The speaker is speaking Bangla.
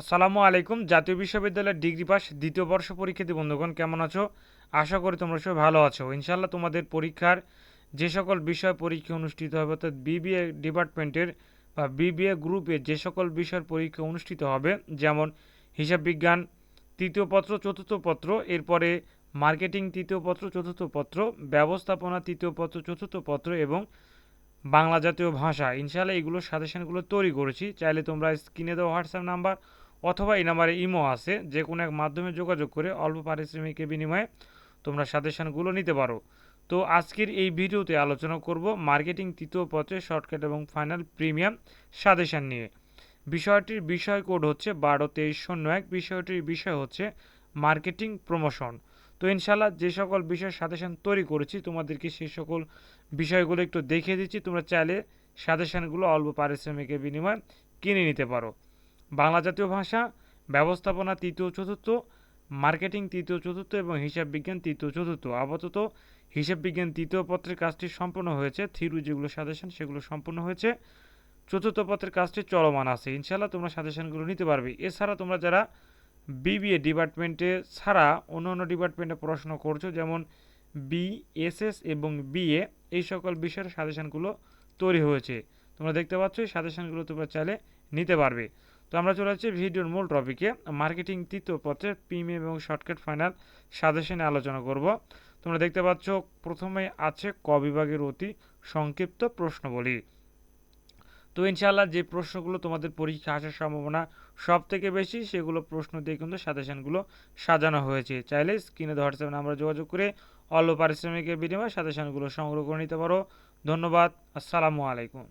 আসসালামু আলাইকুম। জাতীয় বিশ্ববিদ্যালয়ের ডিগ্রি পাস দ্বিতীয় বর্ষ পরীক্ষার্থী বন্ধুগণ, কেমন আছো? আশা করি তোমরা সবাই ভালো আছো। ইনশাল্লাহ তোমাদের পরীক্ষার যে সকল বিষয় পরীক্ষা অনুষ্ঠিত হবে, অর্থাৎ বিবিএ ডিপার্টমেন্টের বা বিবিএ গ্রুপে যে সকল বিষয়ের পরীক্ষা অনুষ্ঠিত হবে, যেমন হিসাব বিজ্ঞান তৃতীয় পত্র, চতুর্থ পত্র, এরপরে মার্কেটিং তৃতীয় পত্র, চতুর্থ পত্র, ব্যবস্থাপনা তৃতীয় পত্র, চতুর্থ পত্র এবং বাংলা জাতীয় ভাষা। ইনশাআল্লাহ এগুলো সাজেশনগুলো তৈরি করেছি। চাইলে তোমরা স্ক্রিনে দেওয়া হোয়াটসঅ্যাপ নাম্বার অথবা এই নাম্বারে ইমো আছে যে কোনো এক মাধ্যমে যোগাযোগ করে অল্প পারিশ্রমিকের বিনিময়ে তোমরা সাজেশনগুলো নিতে পারো। তো আজকের এই ভিডিওতে আলোচনা করব মার্কেটিং তৃতীয় পথে শর্টকাট এবং ফাইনাল প্রিমিয়াম সাজেশন নিয়ে। বিষয়টির বিষয় কোড হচ্ছে বারো তেইশ শূন্য এক, বিষয়টির বিষয় হচ্ছে মার্কেটিং প্রমোশন। তো ইনশাল্লাহ যে সকল বিষয় সাজেশন তৈরি করেছি, তোমাদেরকে সেই সকল বিষয়গুলো একটু দেখিয়ে দিচ্ছি। তোমরা চাইলে সাজেশনগুলো অল্প পারিশ্রমিকের বিনিময়ে কিনে নিতে পারো। বাংলা জাতীয় ভাষা, ব্যবস্থাপনা তৃতীয় চতুর্থ, মার্কেটিং তৃতীয় চতুর্থ এবং হিসাব বিজ্ঞান তৃতীয় চতুর্থ। আপাতত হিসাব বিজ্ঞান তৃতীয় পত্রের কাজটি সম্পূর্ণ হয়েছে। থিরু যেগুলো সাজেশন, সেগুলো সম্পূর্ণ হয়েছে। চতুর্থ পত্রের কাজটি চলমান আছে। ইনশাল্লাহ তোমরা সাজেশনগুলো নিতে পারবে। এছাড়া তোমরা যারা বিবিএ ডিপার্টমেন্টে ছাড়া অন্য অন্য ডিপার্টমেন্টে পড়াশোনা করছ, যেমন বিএসএস এবং বিএ, এই সকল বিষয়ের সাজেশনগুলো তৈরি হয়েছে। তোমরা দেখতে পাচ্ছ, এই সাজেশনগুলো তোমরা চাইলে নিতে পারবে। তো আমরা চলে যাচ্ছি ভিডিওর মূল টপিকে মার্কেটিং তৃতীয় পত্রের প্রিমিয়াম এবং শর্টকাট ফাইনাল সাজেশনে আলোচনা করব। তোমরা দেখতে পাচ্ছ, প্রথমে আছে ক বিভাগের অতি সংক্ষিপ্ত প্রশ্নবলী। তো ইনশাআল্লাহ যে প্রশ্নগুলো তোমাদের পরীক্ষা আসার সম্ভাবনা সব থেকে বেশি, সেগুলো প্রশ্ন দিয়ে কিন্তু সাজেশনগুলো সাজানো হয়েছে। চাইলে স্ক্রিনে হোয়াটসঅ্যাপ নাম্বার যোগাযোগ করে অল্প পারিশ্রমিকের বিনিময়ে সাজেশনগুলো সংগ্রহ করে নিতে পারো। ধন্যবাদ, আসসালামু আলাইকুম।